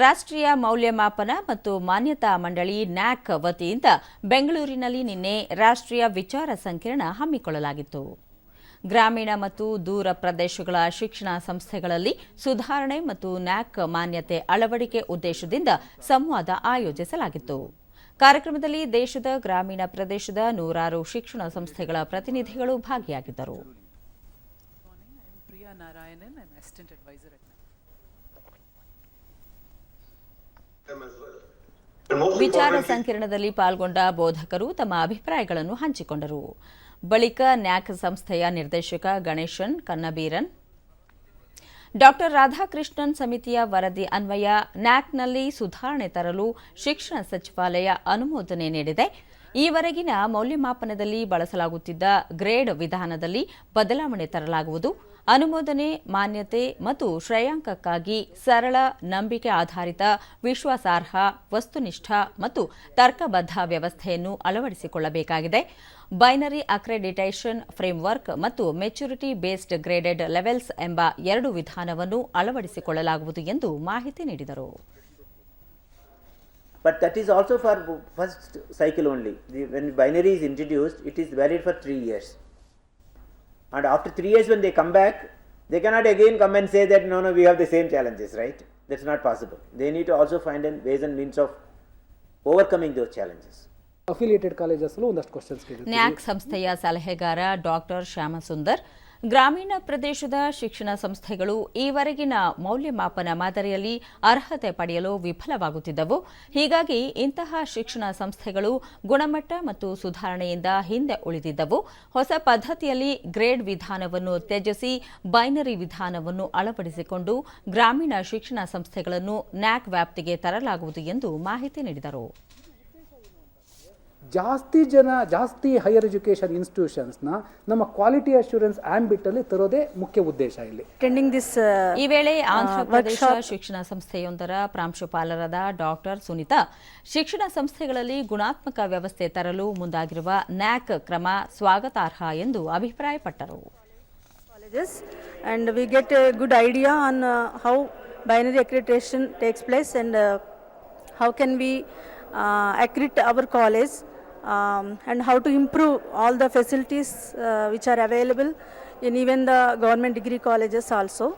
ರಾಷ್ಟ್ರೀಯ ಮೌಲ್ಯಮಾಪನ ಮತ್ತು ಮಾನ್ಯತಾ ಮಂಡಳಿ ನ್ಯಾಕ್ ವತಿಯಿಂದ ಬೆಂಗಳೂರಿನಲ್ಲಿ ನಿನ್ನೆ ರಾಷ್ಟ್ರೀಯ ವಿಚಾರ ಸಂಕಿರಣ ಹಮ್ಮಿಕೊಳ್ಳಲಾಗಿತ್ತು. ಗ್ರಾಮೀಣ ಮತ್ತು ದೂರ ಪ್ರದೇಶಗಳ ಶಿಕ್ಷಣ ಸಂಸ್ಥೆಗಳಲ್ಲಿ ಸುಧಾರಣೆ ಮತ್ತು ನ್ಯಾಕ್ ಮಾನ್ಯತೆ ಅಳವಡಿಕೆ ಉದ್ದೇಶದಿಂದ ಸಂವಾದ ಆಯೋಜಿಸಲಾಗಿತ್ತು. ಕಾರ್ಯಕ್ರಮದಲ್ಲಿ ದೇಶದ ಗ್ರಾಮೀಣ ಪ್ರದೇಶದ ನೂರಾರು ಶಿಕ್ಷಣ ಸಂಸ್ಥೆಗಳ ಪ್ರತಿನಿಧಿಗಳು ಭಾಗಿಯಾಗಿದ್ದರು. ವಿಚಾರ ಸಂಕಿರಣದಲ್ಲಿ ಪಾಲ್ಗೊಂಡ ಬೋಧಕರು ತಮ್ಮ ಅಭಿಪ್ರಾಯಗಳನ್ನು ಹಂಚಿಕೊಂಡರು. ಬಳಿಕ ನ್ಯಾಕ್ ಸಂಸ್ಥೆಯ ನಿರ್ದೇಶಕ ಗಣೇಶನ್ ಕನ್ನಬೀರನ್ ಡಾಕ್ಟರ್ ರಾಧಾಕೃಷ್ಣನ್ ಸಮಿತಿಯ ವರದಿ ಅನ್ವಯ ನ್ಯಾಕ್ನಲ್ಲಿ ಸುಧಾರಣೆ ತರಲು ಶಿಕ್ಷಣ ಸಚಿವಾಲಯ ಅನುಮೋದನೆ ನೀಡಿದೆ. ಈವರೆಗಿನ ಮೌಲ್ಯಮಾಪನದಲ್ಲಿ ಬಳಸಲಾಗುತ್ತಿದ್ದ ಗ್ರೇಡ್ ವಿಧಾನದಲ್ಲಿ ಬದಲಾವಣೆ ತರಲಾಗುವುದು. ಅನುಮೋದನೆ ಮಾನ್ಯತೆ ಮತ್ತು ಶ್ರೇಯಾಂಕಕ್ಕಾಗಿ ಸರಳ ನಂಬಿಕೆ ಆಧಾರಿತ ವಿಶ್ವಾಸಾರ್ಹ ವಸ್ತುನಿಷ್ಠ ಮತ್ತು ತರ್ಕಬದ್ಧ ವ್ಯವಸ್ಥೆಯನ್ನು ಅಳವಡಿಸಿಕೊಳ್ಳಬೇಕಾಗಿದೆ ಬೈನರಿ ಅಕ್ರೆಡಿಟೇಷನ್ ಫ್ರೇಮ್ವರ್ಕ್ ಮತ್ತು ಮೆಚುರಿಟಿ ಬೇಸ್ಡ್ ಗ್ರೇಡೆಡ್ ಲೆವೆಲ್ಸ್ ಎಂಬ ಎರಡು ವಿಧಾನವನ್ನು ಅಳವಡಿಸಿಕೊಳ್ಳಲಾಗುವುದು ಎಂದು ಮಾಹಿತಿ ನೀಡಿದರು But that is also for first cycle only. The, when binary is introduced, it is valid for 3 years. And after three years, when they come back, they cannot again come and say that no, no, we have the same challenges, right? That's not possible. They need to also find an ways and means of overcoming those challenges. Affiliated ಕಾಲೇಜಸ್ಸಲ್ಲೂ ಒಂದಷ್ಟು questions ಕೇಳಿದ್ವಿ ನ್ಯಾಕ್ ಸಂಸ್ಥೆಯ ಸಲಹೆಗಾರ doctor Shyamsundar ಗ್ರಾಮೀಣ ಪ್ರದೇಶದ ಶಿಕ್ಷಣ ಸಂಸ್ಥೆಗಳು ಈವರೆಗಿನ ಮೌಲ್ಯಮಾಪನ ಮಾದರಿಯಲ್ಲಿ ಅರ್ಹತೆ ಪಡೆಯಲು ವಿಫಲವಾಗುತ್ತಿದ್ದವು. ಹೀಗಾಗಿ ಇಂತಹ ಶಿಕ್ಷಣ ಸಂಸ್ಥೆಗಳು ಗುಣಮಟ್ಟ ಮತ್ತು ಸುಧಾರಣೆಯಿಂದ ಹಿಂದೆ ಉಳಿದಿದ್ದವು. ಹೊಸ ಪದ್ಧತಿಯಲ್ಲಿ ಗ್ರೇಡ್ ವಿಧಾನವನ್ನು ತ್ಯಜಿಸಿ ಬೈನರಿ ವಿಧಾನವನ್ನು ಅಳವಡಿಸಿಕೊಂಡು ಗ್ರಾಮೀಣ ಶಿಕ್ಷಣ ಸಂಸ್ಥೆಗಳನ್ನು ನ್ಯಾಕ್ ವ್ಯಾಪ್ತಿಗೆ ತರಲಾಗುವುದು ಎಂದು ಮಾಹಿತಿ ನೀಡಿದರು. ಜಾಸ್ತಿ ಜನ ಜಾಸ್ತಿ ಹೈಯರ್ ಎಜುಕೇಷನ್ ಇನ್ಸ್ಟಿಟ್ಯೂಷನ್ಸ್ನ ನಮ್ಮ ಕ್ವಾಲಿಟಿ ಅಶ್ಯೂರೆನ್ಸ್ ಅಲ್ಲಿ ತರೋದೇ ಮುಖ್ಯ ಉದ್ದೇಶ ಇಲ್ಲಿ. ಟ್ರೆಂಡಿಂಗ್ uh, ಈ ವೇಳೆ ಆಂಧ್ರಪ್ರದೇಶ ಶಿಕ್ಷಣ ಸಂಸ್ಥೆಯೊಂದರ ಪ್ರಾಂಶುಪಾಲರಾದ ಡಾಕ್ಟರ್ ಸುನೀತಾ ಶಿಕ್ಷಣ ಸಂಸ್ಥೆಗಳಲ್ಲಿ ಗುಣಾತ್ಮಕ ವ್ಯವಸ್ಥೆ ತರಲು ಮುಂದಾಗಿರುವ ನ್ಯಾಕ್ ಕ್ರಮ ಸ್ವಾಗತಾರ್ಹ ಎಂದು ಅಭಿಪ್ರಾಯಪಟ್ಟರು. Colleges and we get a good idea on how binary accreditation takes uh, how can we uh, accredit our college um, and how to improve all the facilities uh, which are available in even the government degree colleges also.